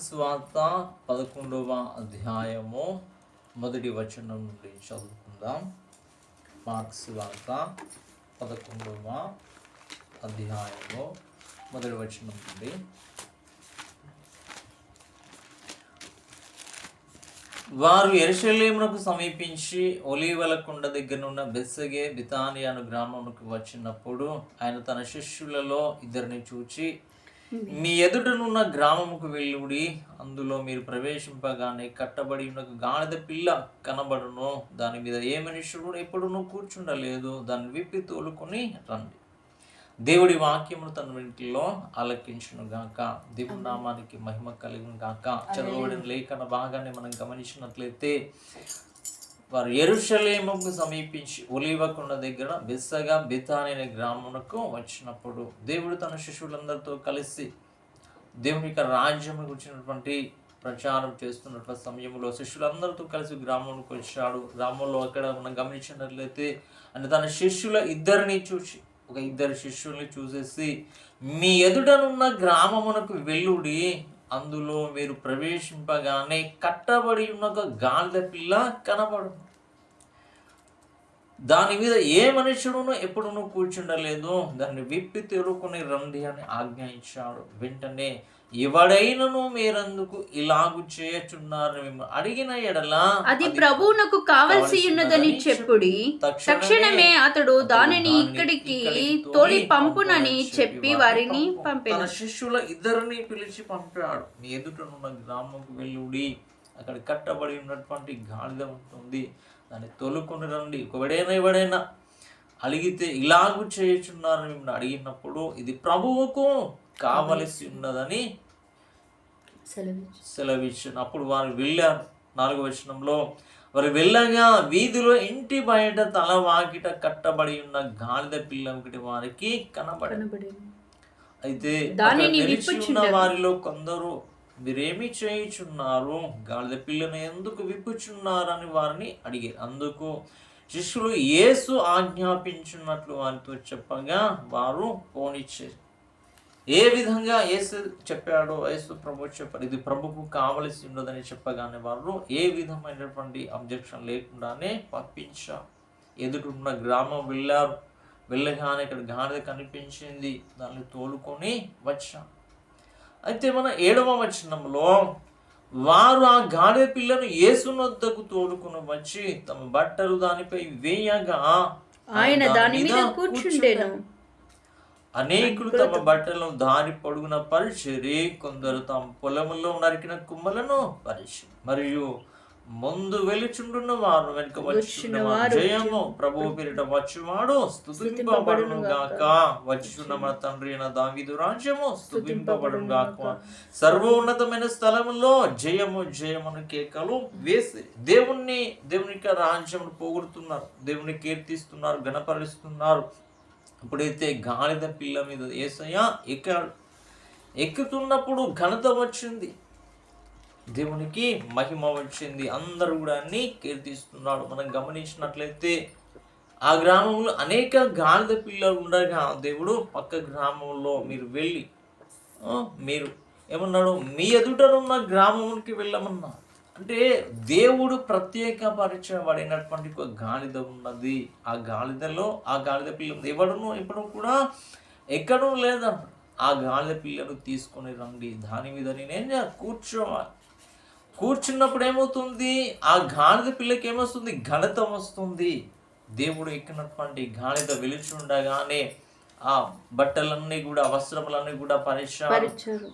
Marks వార్త పదకొండవ అధ్యాయము మొదటి వచనం నుండి చదువుకుందాం. మార్క్స్ వార్త పదకొండవ అధ్యాయము మొదటి వచనం నుండి. వారు ఎరుషలేమునకు సమీపించి ఒలీవల కొండ దగ్గరనున్న బెస్సగే బితానియా అను గ్రామమునకు వచ్చినప్పుడు ఆయన తన శిష్యులలో ఇద్దరిని చూచి మీ ఎదుటనున్న గ్రామముకు వెళ్ళుడి అందులో మీరు ప్రవేశింపగానే కట్టబడి ఉన్న గాడిద పిల్ల కనబడును. దాని మీద ఏ మనుషుడు ఎప్పుడునూ కూర్చుండలేదు. దాన్ని విప్పి తోలుకొని రండి. దేవుడి వాక్యమును తన వెంటిలో ఆలకించును గాక. దేవుడి నామానికి మహిమ కలిగిన గాక. చదవబడిన లేఖన భాగాన్ని మనం గమనించినట్లయితే వారు ఎరుషలేముకు సమీపించి ఒలివకుండ దగ్గర బెస్సగా బెతాని అనే గ్రామమునకు వచ్చినప్పుడు దేవుడు తన శిష్యులందరితో కలిసి దేవుని యొక్క రాజ్యం గురించినటువంటి ప్రచారం చేస్తున్నటువంటి సమయంలో శిష్యులందరితో కలిసి గ్రామంలోకి వచ్చాడు. గ్రామంలో అక్కడ మనం గమనించినట్లయితే అంటే తన శిష్యుల ఇద్దరిని చూసి ఒక ఇద్దరు శిష్యుల్ని చూసేసి మీ ఎదుటనున్న గ్రామమునకు వెళ్ళుడి అందులో మీరు ప్రవేశింపగానే కట్టబడి ఉన్న ఒక గాడిద పిల్ల కనబడు దాని మీద ఏ మనుషుడును ఎప్పుడునూ కూర్చుండలేదు. దాన్ని విప్పి తెరుకుని రండి అని ఆజ్ఞాయించాడు. వెంటనే ఎవడైనను మీరందుకు ఇలాగు చేయుచున్నారు మిమ్మల్ని అడిగిన ఎడల అది ప్రభువునకు కావలసి ఉన్నదని చెప్పుడి. తక్షణమే అతడు దానిని ఇక్కడికి తోలి పంపునని చెప్పి వారిని పంపెను. శిష్యుల ఇద్దరిని పిలిచి పంపాడు. మీ ఎదుటనున్న గ్రామంకు వెళ్ళుడి. అక్కడ కట్టబడి ఉన్నటువంటి గాడిద ఉంటుంది. దాన్ని తొలుకొని రండి. ఒకడైనా ఎవడైనా అడిగితే ఇలాగూ చేయుచున్నారని మిమ్మల్ని అడిగినప్పుడు ఇది ప్రభువుకు కావలసి ఉన్నదని సెలవిచ్చాను అప్పుడు వారు వెళ్ళారు నాలుగో వచనంలో వారు వెళ్ళగా వీధిలో ఇంటి బయట తల వాకిట కట్టబడి ఉన్న గాడిద పిల్ల ఒకటి వారికి కనబడి అయితే ఉన్న. వారిలో కొందరు మీరేమి చేయుచున్నారు? గాడిద పిల్లను ఎందుకు విప్పుచున్నారని వారిని అడిగారు. అందుకు శిష్యులు యేసు ఆజ్ఞాపించున్నట్లు వారితో చెప్పగా వారు పోనిచ్చారు ఏ విధంగా యేసు చెప్పాడో యేసు ప్రభు చెప్పాడు ఇది ప్రభుకు కావలసి ఉండదని చెప్పగానే వారు ఏ విధమైనటువంటి అబ్జెక్షన్ లేకుండానే పంపించారు. ఎదుటిన్న గ్రామం వెళ్ళారు. వెళ్ళగానే ఇక్కడ గాడిద కనిపించింది. దాన్ని తోలుకొని వచ్చాం అయితే మన ఏడవ వచనంలో వారు ఆ గాడిద పిల్లను యేసునొద్దకు తోడుకుని వచ్చి తమ బట్టలు దానిపై వేయగా ఆయన దాని మీద కూర్చుండెను. అనేకులు తమ బట్టలను దారి పొడుగున పరిచిరి. కొందరు తమ పొలములో నరికిన కుమ్మలను పరిచి మరియు ముందు వెలుచుండున్న వారు వెనుక వచ్చున్న వారు జయము ప్రభు పేరిట వచ్చువాడు. స్తుతింపబడును గాక. వచ్చుచున్న మన తండ్రి అయిన దావీదు రాజ్యము స్తుతింపబడును గాక. సర్వోన్నతమైన స్థలములో జయము జయమును కేకలు వేసి దేవుణ్ణి దేవుని రాజ్యమును పోగొడుతున్నారు. దేవుని కీర్తిస్తున్నారు గణపరుస్తున్నారు ఎప్పుడైతే గాలిద పిల్ల మీద ఏసయ్య ఎక్కాడు ఎక్కుతున్నప్పుడు ఘనత వచ్చింది. దేవునికి మహిమ వచ్చింది. అందరూ కూడా అన్ని కీర్తిస్తున్నాడు. మనం గమనించినట్లయితే ఆ గ్రామంలో అనేక గాలిద పిల్లలు ఉండగా దేవుడు పక్క గ్రామంలో మీరు వెళ్ళి మీరు ఏమన్నాడు? మీ ఎదుటనున్న గ్రామంకి వెళ్ళమన్నా అంటే దేవుడు ప్రత్యేకపరచబడినటువంటి ఒక గాలిద ఉన్నది. ఆ గాలిదలో ఆ గాలిద పిల్ల ఎవడును ఎప్పుడు కూడా ఎక్కడూ లేదంట ఆ గాలిద పిల్లను తీసుకొని రండి. దాని మీద నేను కూర్చోవాలి. కూర్చున్నప్పుడు ఏమవుతుంది? ఆ గాలిద పిల్లకి ఏమొస్తుంది? ఘనత వస్తుంది. దేవుడు ఎక్కినటువంటి గాలిద వెలిచి ఉండగానే ఆ బట్టలన్నీ కూడా వస్త్రములన్నీ కూడా పరిచారు.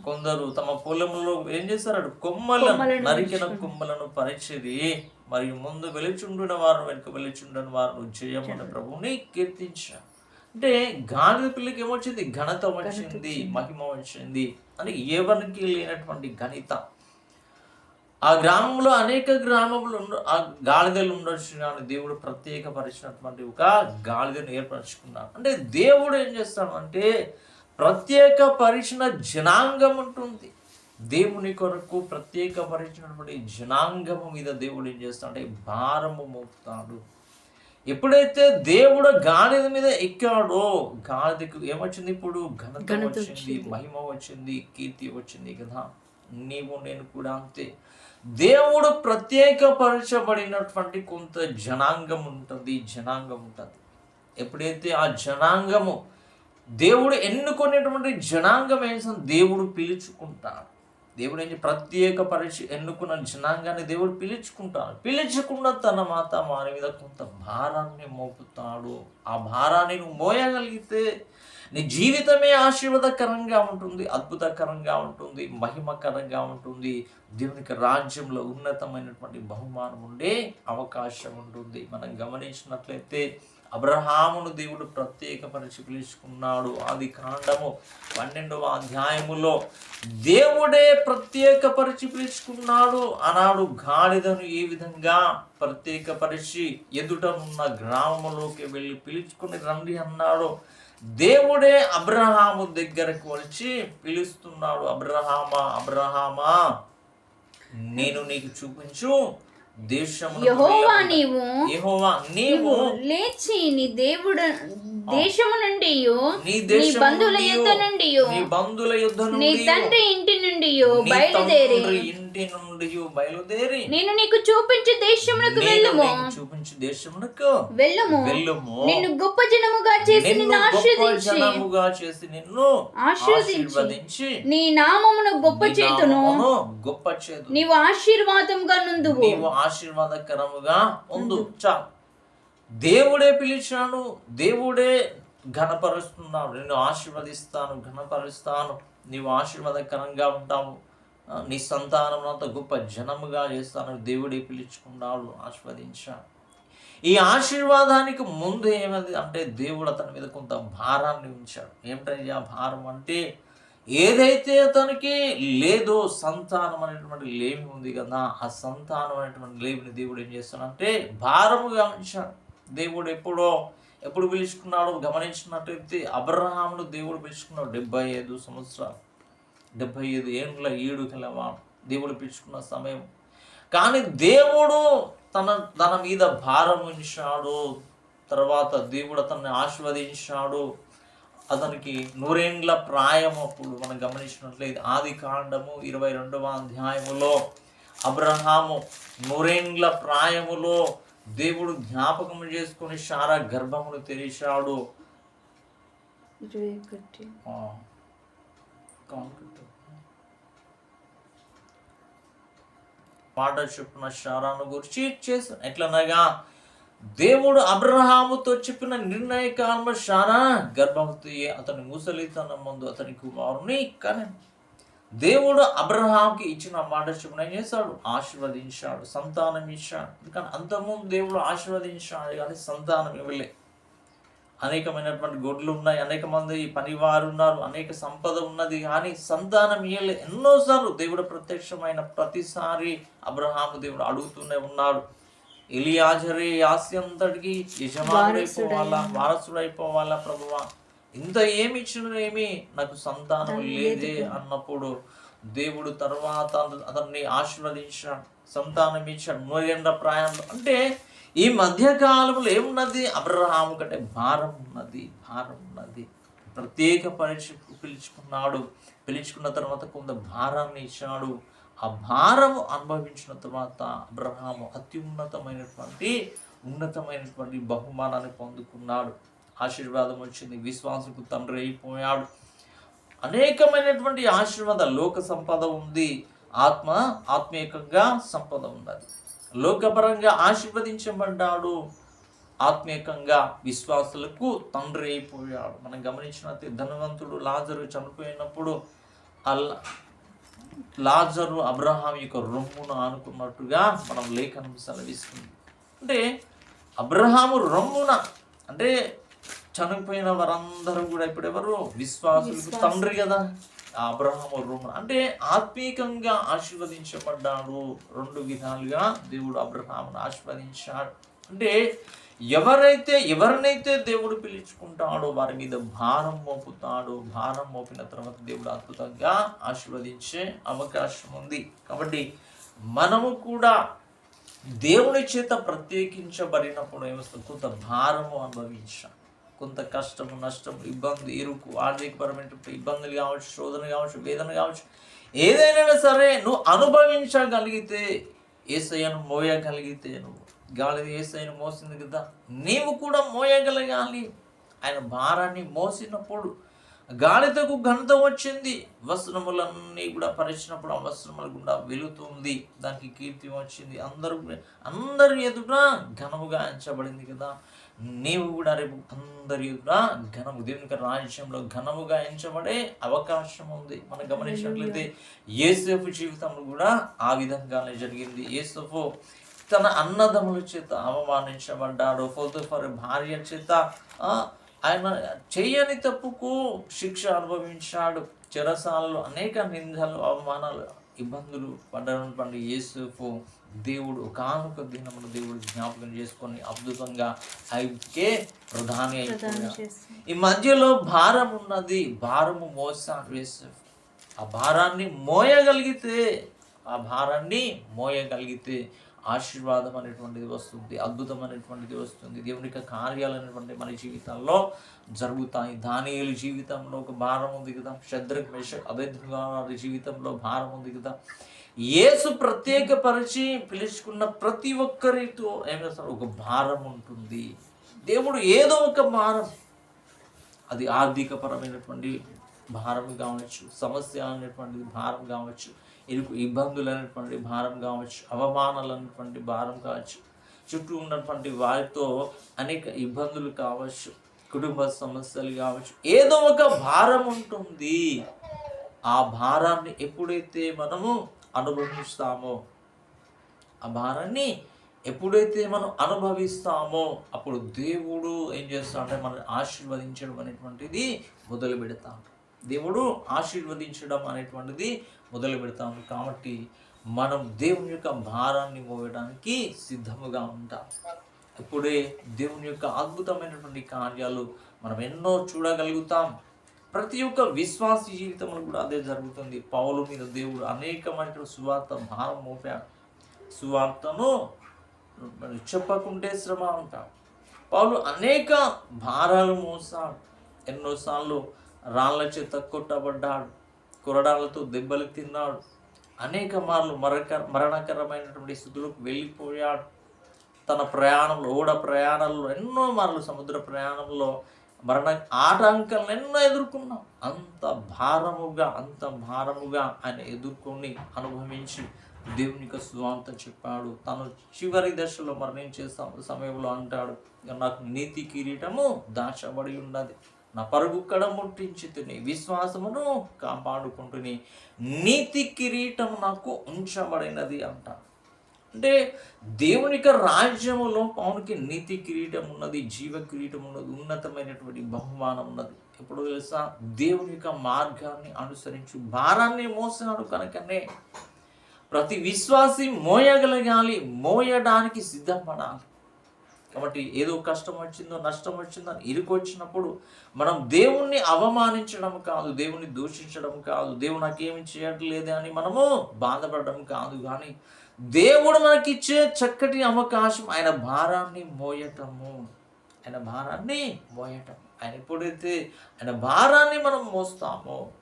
కొందరు తమ పొలంలో ఏం చేశారు కొమ్మలను నరికిన కొమ్మలను పరిచిరి మరియు ముందు వెలుచుండున వారు వెనుక వెలుచుండని వారు జయమున ప్రభువుని కీర్తించారు. అంటే గాడిద పిల్లకి ఏమొచ్చింది? ఘనత వచ్చింది. మహిమ వచ్చింది అని ఎవరికి లేనటువంటి ఘనత. ఆ గ్రామంలో అనేక గ్రామములు ఉండ ఆ గాడిదలు ఉండొచ్చు కానీ దేవుడు ప్రత్యేకపరిచినటువంటి ఒక గాడిదను ఏర్పరచుకున్నాడు. అంటే దేవుడు ఏం చేస్తాడు అంటే ప్రత్యేక పరిచిన జనాంగం ఉంటుంది. దేవుని కొరకు ప్రత్యేకపరిచినటువంటి జనాంగము మీద దేవుడు ఏం చేస్తాడంటే భారము మోపుతాడు. ఎప్పుడైతే దేవుడు గాడిద మీద ఎక్కాడో గాడిదకు ఏమొచ్చింది ఇప్పుడు? ఘనత వచ్చింది. మహిమ వచ్చింది కీర్తి వచ్చింది కదా. నీవు నేను కూడా అంతే. దేవుడు ప్రత్యేకపరచబడినటువంటి కొంత జనాంగం ఉంటుంది జనాంగం ఉంటుంది. ఎప్పుడైతే ఆ జనాంగము దేవుడు ఎన్నుకునేటువంటి జనాంగం ఏం దేవుడు పిలుచుకుంటాడు. దేవుడు ఏం ప్రత్యేక పరిచి ఎన్నుకున్న జనాంగాన్ని దేవుడు పిలుచుకుంటాడు. పిలుచుకున్న తన మాత వారి మీద కొంత భారాన్ని మోపుతాడు. ఆ భారాన్ని నువ్వు మోయగలిగితే నీ జీవితమే ఆశీర్వాదకరంగా ఉంటుంది అద్భుతకరంగా ఉంటుంది మహిమకరంగా ఉంటుంది. దేవునికి రాజ్యంలో ఉన్నతమైనటువంటి బహుమానం ఉండే అవకాశం ఉంటుంది. మనం గమనించినట్లయితే అబ్రహామును దేవుడు ప్రత్యేకపరిచి పిలుచుకున్నాడు. ఆది కాండము పన్నెండవ అధ్యాయములో దేవుడే ప్రత్యేకపరిచి పిలుచుకున్నాడు. అనాడు గాడిదను ఏ విధంగా ప్రత్యేకపరిచి ఎదుటనున్న గ్రామములోకి వెళ్ళి పిలుచుకుని రండి అన్నాడు. దేవుడే అబ్రహాము దగ్గరకు వచ్చి పిలుస్తున్నాడు అబ్రహామా అబ్రహామా నేను నీకు చూపించు దేశము యహోవా నీవు యెహోవా నీవు లేచి నీ దేవుడు దేశము నుండి నీ బంధువుల యుద్ధ నుండి నీ బంధుల యుద్ధ నీ నుండి తండ్రి ఇంటి నుండి బయలుదేరి. ఇంటి నుండి బయలుదేరి. నేను నీకు చూపించే దేశమునకు వెళ్ళుము. చూపించు దేశమునకు వెళ్ళుము. వెళ్ళుము. నిన్ను గొప్ప జనముగా చేసి నిన్ను ఆశీర్వదించి. జనముగా చేసి నిన్ను ఆశీర్వదించి. నీ నామమును గొప్ప చేతును. గొప్ప చేదు నీవు ఆశీర్వాదంగా నుందువు నీవు ఆశీర్వాదకరముగా ఉండు. చా. దేవుడే పిలిచాను దేవుడే ఘనపరుస్తున్నాను నిన్ను ఆశీర్వదిస్తాను ఘనపరుస్తాను. నీవు ఆశీర్వాదకరంగా ఉంటావు. నీ సంతానం అంత గొప్ప జనముగా చేస్తాను. దేవుడే పిలుచుకున్నాడు ఆశీర్వదించాను ఈ ఆశీర్వాదానికి ముందు ఏమది అంటే దేవుడు అతని మీద కొంత భారాన్ని ఉంచాడు. ఏమిటది ఆ భారం అంటే ఏదైతే అతనికి లేదో సంతానం అనేటువంటి లేమి ఉంది కదా ఆ సంతానం అనేటువంటి లేమిని దేవుడు ఏం చేస్తాడంటే భారముగా ఉంచాడు. దేవుడు ఎప్పుడో ఎప్పుడు పిలుచుకున్నాడు గమనించినట్టయితే అబ్రహామును దేవుడు పిలుచుకున్నాడు. డెబ్బై ఐదు సంవత్సరాలు డెబ్బై ఐదు ఏండ్ల ఏడు కలవా దేవుడు పిలుచుకున్న సమయం. కానీ దేవుడు తన తన మీద భారం ఉంచాడు. తర్వాత దేవుడు అతన్ని ఆశీర్వదించాడు. అతనికి నూరేండ్ల ప్రాయం అప్పుడు మనం గమనించినట్లయితే ఆది కాండము ఇరవై రెండవ అధ్యాయములో అబ్రహాము నూరేండ్ల ప్రాయములో దేవుడు జ్ఞాపకం చేసుకొని శారా గర్భమును తెరిచాడు. మాట చొప్పున శారాను గురించి చేశాను ఎట్లనగా దేవుడు అబ్రహాముతో చెప్పిన నిర్ణయకాలము శారా గర్భవతి అతని ముసలితనం ముందు అతని కుమారుని కానీ దేవుడు అబ్రహాంకి ఇచ్చిన మాట చొప్పున ఏం చేశాడు ఆశీర్వదించాడు సంతానం ఇచ్చాడు. కానీ అంతకుముందు దేవుడు ఆశీర్వదించాడు కానీ సంతానం ఇవ్వలే. అనేకమైనటువంటి గొడ్లు ఉన్నాయి అనేక మంది పనివారు ఉన్నారు అనేక సంపద ఉన్నది కానీ సంతానం ఇయ్యలే. ఎన్నోసార్లు దేవుడు ప్రత్యక్షమైన ప్రతిసారి అబ్రహాము దేవుడు అడుగుతూనే ఉన్నాడు. ఎలియాజరే ఆస్తి అంతటికి యజమానుడైపోవాలా? వారసుడైపోవాలా ప్రభువా? ఇంత ఏమి ఇచ్చిన ఏమి నాకు సంతానం లేదే అన్నప్పుడు దేవుడు తర్వాత అతన్ని ఆశీర్వదించాడు సంతానం ఇచ్చాడు నూరేండ్ల ప్రాయంలో అంటే ఈ మధ్య కాలంలో ఏమున్నది? అబ్రహాము కంటే భారం ఉన్నది భారం ఉన్నది. ప్రత్యేక పరీక్ష పిలుచుకున్నాడు పిలుచుకున్న తర్వాత కొంత భారాన్ని ఇచ్చాడు ఆ భారము అనుభవించిన తర్వాత అబ్రహాము అత్యున్నతమైనటువంటి ఉన్నతమైనటువంటి బహుమానాన్ని పొందుకున్నాడు. ఆశీర్వాదం వచ్చింది. విశ్వాసకు తండ్రి అయిపోయాడు. అనేకమైనటువంటి ఆశీర్వాద లోక సంపద ఉంది. ఆత్మ ఆత్మీయకంగా సంపద ఉన్నది. లోకపరంగా ఆశీర్వదించబడ్డాడు. ఆత్మీయకంగా విశ్వాసులకు తండ్రి అయిపోయాడు. మనం గమనించినట్టు ధనవంతుడు లాజరు చనిపోయినప్పుడు అల్లా లాజరు అబ్రహాం యొక్క రొమ్మును ఆనుకున్నట్టుగా మనం లేఖనం సెలవిస్తుంది. అంటే అబ్రహాము రొమ్మున అంటే చనిపోయిన వారందరూ కూడా ఇప్పుడు ఎవరు? విశ్వాసులకు తండ్రి కదా. ఆ అబ్రహాము రొమ్మున అంటే ఆత్మీకంగా ఆశీర్వదించబడ్డాడు. రెండు విధాలుగా దేవుడు అబ్రహామును ఆశీర్వదించాడు. అంటే ఎవరైతే ఎవరినైతే దేవుడు పిలుచుకుంటాడో వారి మీద భారం మోపుతాడో భారం మోపిన తర్వాత దేవుడు అద్భుతంగా ఆశీర్వదించే అవకాశం ఉంది. కాబట్టి మనము కూడా దేవుని చేత ప్రత్యేకించబడినప్పుడు ఏమొస్తుంది? కొంత భారము అనుభవించాం కొంత కష్టం నష్టం ఇబ్బంది ఇరుకు ఆర్థికపరమైన ఇబ్బందులు కావచ్చు శోధన కావచ్చు వేదన కావచ్చు ఏదైనా సరే నువ్వు అనుభవించగలిగితే ఏసయ్యను మోయగలిగితే నువ్వు. గాలి ఏసయ్యను మోసింది కదా నీవు కూడా మోయగలగాలి. ఆయన భారాన్ని మోసినప్పుడు గాలితకు ఘనత వచ్చింది. వస్త్రములన్నీ కూడా పరిచినప్పుడు ఆ వస్త్రముల గుండా వెలుతుంది దానికి కీర్తి వచ్చింది. అందరూ అందరి ఎదుట ఘనముగా ఎంచబడింది కదా. నీవు కూడా రేపు అందరి కూడా ఘనము దేవునికి రాజ్యంలో ఘనముగా ఎంచబడే అవకాశం ఉంది. మనం గమనించినట్లయితే ఏసేపు జీవితంలో కూడా ఆ విధంగానే జరిగింది. ఏసేపు తన అన్నదమ్ముల చేత అవమానించబడ్డాడు. ఫోతోఫర్ భార్య చేత ఆయన చేయని తప్పుకు శిక్ష అనుభవించాడు. చెరసాలలో అనేక నిందలు అవమానాలు ఇబ్బందులు పడ్డటువంటి యేసుఫు దేవుడు కానుక దినమును దేవుడు జ్ఞాపకం చేసుకొని అద్భుతంగా ఐకే ప్రధాని ఈ మధ్యలో భారం ఉన్నది భారము మోసాడు యేసుఫు ఆ భారాన్ని మోయగలిగితే ఆ భారాన్ని మోయగలిగితే ఆశీర్వాదం అనేటువంటిది వస్తుంది అద్భుతం అనేటువంటిది వస్తుంది. దేవుని యొక్క కార్యాలు అనేటువంటి మన జీవితాల్లో జరుగుతాయి. దానియుల జీవితంలో ఒక భారం ఉంది కదా. శద్రక్ మేష అభ్యర్థుగా వారి జీవితంలో భారం ఉంది కదా. యేసు ప్రత్యేకపరిచి పిలుచుకున్న ప్రతి ఒక్కరితో ఏం చేస్తారు ఒక భారం ఉంటుంది. దేవుడు ఏదో ఒక భారం. అది ఆర్థికపరమైనటువంటి భారం కావచ్చు సమస్య అనేటువంటిది భారం కావచ్చు ఇరుకు ఇబ్బందులు అనేటువంటి భారం కావచ్చు అవమానాలు అనేటువంటి భారం కావచ్చు చుట్టూ ఉన్నటువంటి వారితో అనేక ఇబ్బందులు కావచ్చు కుటుంబ సమస్యలు కావచ్చు ఏదో ఒక భారం ఉంటుంది. ఆ భారాన్ని ఎప్పుడైతే మనము అనుభవిస్తామో? ఆ భారాన్ని ఎప్పుడైతే మనం అనుభవిస్తామో అప్పుడు దేవుడు ఏం చేస్తాడంటే మనం ఆశీర్వదించడం అనేటువంటిది మొదలు పెడతాం. దేవుడు ఆశీర్వదించడం అనేటువంటిది మొదలు పెడతాము కాబట్టి మనం దేవుని యొక్క భారాన్ని మోయడానికి సిద్ధముగా ఉంటాం. ఇప్పుడే దేవుని యొక్క అద్భుతమైనటువంటి కార్యాలు మనం ఎన్నో చూడగలుగుతాం. ప్రతి ఒక్క విశ్వాస జీవితంలో కూడా అదే జరుగుతుంది. పౌలు మీద దేవుడు అనేకమైన సువార్త భారం మోపాడు. సువార్తను చెప్పకుంటే శ్రమ అంటాడు పౌలు అనేక భారాలు మోసాడు. ఎన్నోసార్లు రాళ్ళ చేత కొట్టబడ్డాడు. కొరడాలతో దెబ్బలు తిన్నాడు. అనేక మార్లు మరక మరణకరమైనటువంటి స్థితులకు వెళ్ళిపోయాడు. తన ప్రయాణంలో ఓడ ప్రయాణంలో ఎన్నో మార్లు సముద్ర ప్రయాణంలో మరణ ఆటంకాలను ఎన్నో ఎదుర్కొన్నాం. అంత భారముగా అంత భారముగా ఆయన ఎదుర్కొని అనుభవించి దేవునికి సువార్త చెప్పాడు. తను చివరి దశలో మరణించే సమ- సమయంలో అంటాడు నాకు నీతి కిరీటము దాచబడి ఉన్నది. నా పరుగు కడ ముట్టించి తిని విశ్వాసమును కాపాడుకుంటుని నీతి కిరీటం నాకు ఉంచబడినది అంటాడు అంటే దేవుని యొక్క రాజ్యములో పౌనికి నీతి కిరీటం ఉన్నది జీవ కిరీటం ఉన్నది ఉన్నతమైనటువంటి బహుమానం ఉన్నది. ఎప్పుడు తెలుసా? దేవుని యొక్క మార్గాన్ని అనుసరించు. భారాన్ని మోసినాడు కనుకనే ప్రతి విశ్వాసి మోయగలగాలి మోయడానికి సిద్ధపడాలి. కాబట్టి ఏదో కష్టం వచ్చిందో నష్టం వచ్చిందో అని ఇరుకొచ్చినప్పుడు మనం దేవుణ్ణి అవమానించడం కాదు దేవుణ్ణి దూషించడం కాదు దేవుడు నాకేమి చేయట్లేదు అని మనము బాధపడడం కాదు. కానీ దేవుడు మనకిచ్చే చక్కటి అవకాశం ఆయన భారాన్ని మోయటము. ఆయన భారాన్ని మోయటం. ఆయన ఎప్పుడైతే ఆయన భారాన్ని మనం మోస్తామో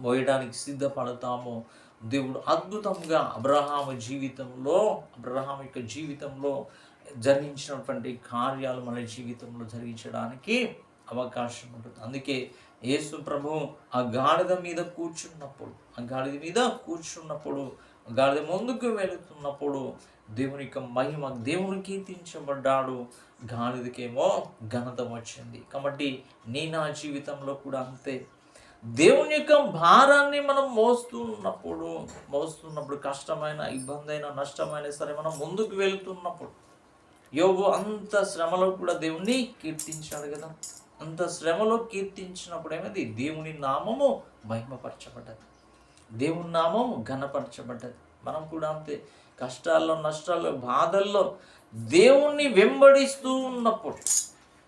మోయడానికి సిద్ధపడతామో దేవుడు అద్భుతంగా అబ్రహాం జీవితంలో అబ్రహాం యొక్క జీవితంలో జరిగించినటువంటి కార్యాలు మన జీవితంలో జరిగించడానికి అవకాశం ఉంటుంది. అందుకే యేసు ప్రభు ఆ గాడిద మీద కూర్చున్నప్పుడు ఆ గాడిద మీద కూర్చున్నప్పుడు గాడిద ముందుకు వెళుతున్నప్పుడు దేవుని యొక్క మహిమ దేవుని కీర్తించబడ్డాడు. గాడిదకేమో ఘనత వచ్చింది. కాబట్టి నీ నా జీవితంలో కూడా అంతే. దేవుని యొక్క భారాన్ని మనం మోస్తున్నప్పుడు మోస్తున్నప్పుడు కష్టమైన ఇబ్బంది అయినా నష్టమైన సరే మనం ముందుకు వెళుతున్నప్పుడు యోగు అంత శ్రమలో కూడా దేవుణ్ణి కీర్తించాడు కదా. అంత శ్రమలో కీర్తించినప్పుడు ఏమైంది? దేవుని నామము మహిమపరచబడ్డది. దేవుని నామం ఘనపరచబడ్డది. మనం కూడా అంతే. కష్టాల్లో నష్టాల్లో బాధల్లో దేవుణ్ణి వెంబడిస్తూ ఉన్నప్పుడు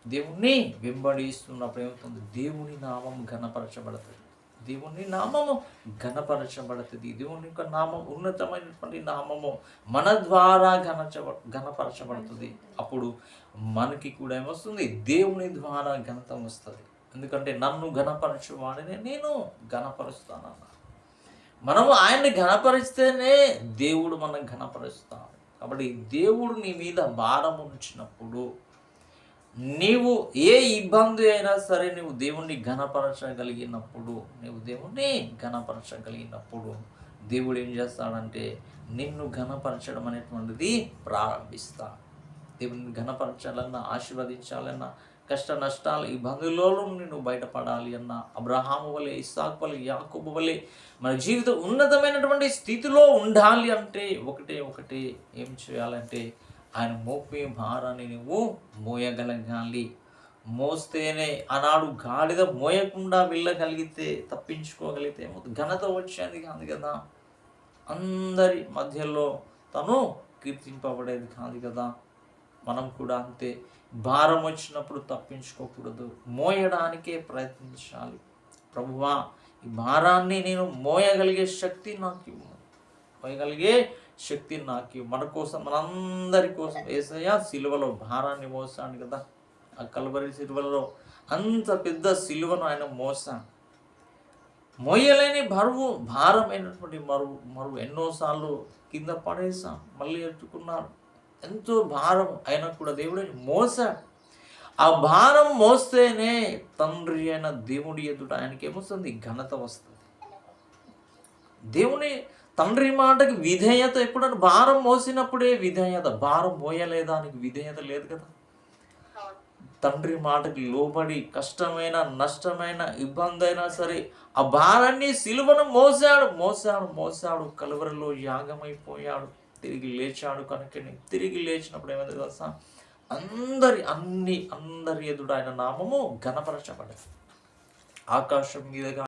దేవుణ్ణి వెంబడిస్తున్నప్పుడు ఏమవుతుంది? దేవుని నామం ఘనపరచబడుతుంది. దేవుని నామము ఘనపరచబడుతుంది. దేవుని యొక్క నామం ఉన్నతమైనటువంటి నామము మన ద్వారా ఘనచ ఘనపరచబడుతుంది. అప్పుడు మనకి కూడా ఏమొస్తుంది? దేవుని ద్వారా ఘనత వస్తుంది. ఎందుకంటే నన్ను ఘనపరచువాడిని నేను ఘనపరుస్తానన్నా మనము ఆయన్ని ఘనపరిస్తేనే దేవుడు మనం ఘనపరుస్తాడు. కాబట్టి దేవుడు నీ మీద భారం ఉంచినప్పుడు నీవు ఏ ఇబ్బంది అయినా సరే నువ్వు దేవుణ్ణి ఘనపరచగలిగినప్పుడు నువ్వు దేవుణ్ణి ఘనపరచగలిగినప్పుడు దేవుడు ఏం చేస్తాడంటే నిన్ను ఘనపరచడం అనేటువంటిది ప్రారంభిస్తాడు. దేవుని ఘనపరచాలన్నా ఆశీర్వదించాలన్నా కష్ట నష్టాలు ఈ నుండి నువ్వు బయటపడాలి అన్న అబ్రహాము వలె ఇస్సాకు వలె యాకోబు వలె మన జీవితం ఉన్నతమైనటువంటి స్థితిలో ఉండాలి అంటే ఒకటే ఒకటే ఏం చేయాలంటే ఆయన మోపే భారాన్ని నువ్వు మోయగలగాలి. మోస్తేనే ఆనాడు గాడిద మోయకుండా వెళ్ళగలిగితే తప్పించుకోగలిగితే ఘనత వచ్చేది కాదు కదా. అందరి మధ్యలో తను కీర్తింపబడేది కాదు కదా. మనం కూడా అంతే. భారం వచ్చినప్పుడు తప్పించుకోకూడదు. మోయడానికే ప్రయత్నించాలి. ప్రభువా ఈ భారాన్ని నేను మోయగలిగే శక్తి నాకు ఇవ్వు. మోయగలిగే శక్తి నాకు ఇవ్వు. మన కోసం మనందరి కోసం. ఏసయ్య సిలువలో భారాన్ని మోసాను కదా. ఆ కలబరి సిలువలో అంత పెద్ద సిలువను ఆయన మోసాడు. మోయలేని బరువు భారమైనటువంటి మరువు మరువు ఎన్నోసార్లు కింద పడేసాం మళ్ళీ ఎత్తుకున్నారు ఎంతో భారం అయినా కూడా దేవుడు మోసాడు. ఆ భారం మోస్తేనే తండ్రి అయిన దేవుడి ఎదుట ఆయనకి ఏమొస్తుంది? ఘనత వస్తుంది. దేవుని తండ్రి మాటకి విధేయత ఎప్పుడన్నా భారం మోసినప్పుడే విధేయత భారం మోయలేదానికి విధేయత లేదు కదా? తండ్రి మాటకి లోబడి కష్టమైన నష్టమైన ఇబ్బంది అయినా సరే ఆ భారాన్ని సిలువను మోసాడు మోసాడు మోసాడు కలువరిలో యాగమైపోయాడు. తిరిగి లేచాడు కనుకని. తిరిగి లేచినప్పుడు ఏమైంది తెలుసా? అందరి అన్ని అందరి ఎదుడు ఆయన నామము ఘనపరచబడదు ఆకాశం మీదుగా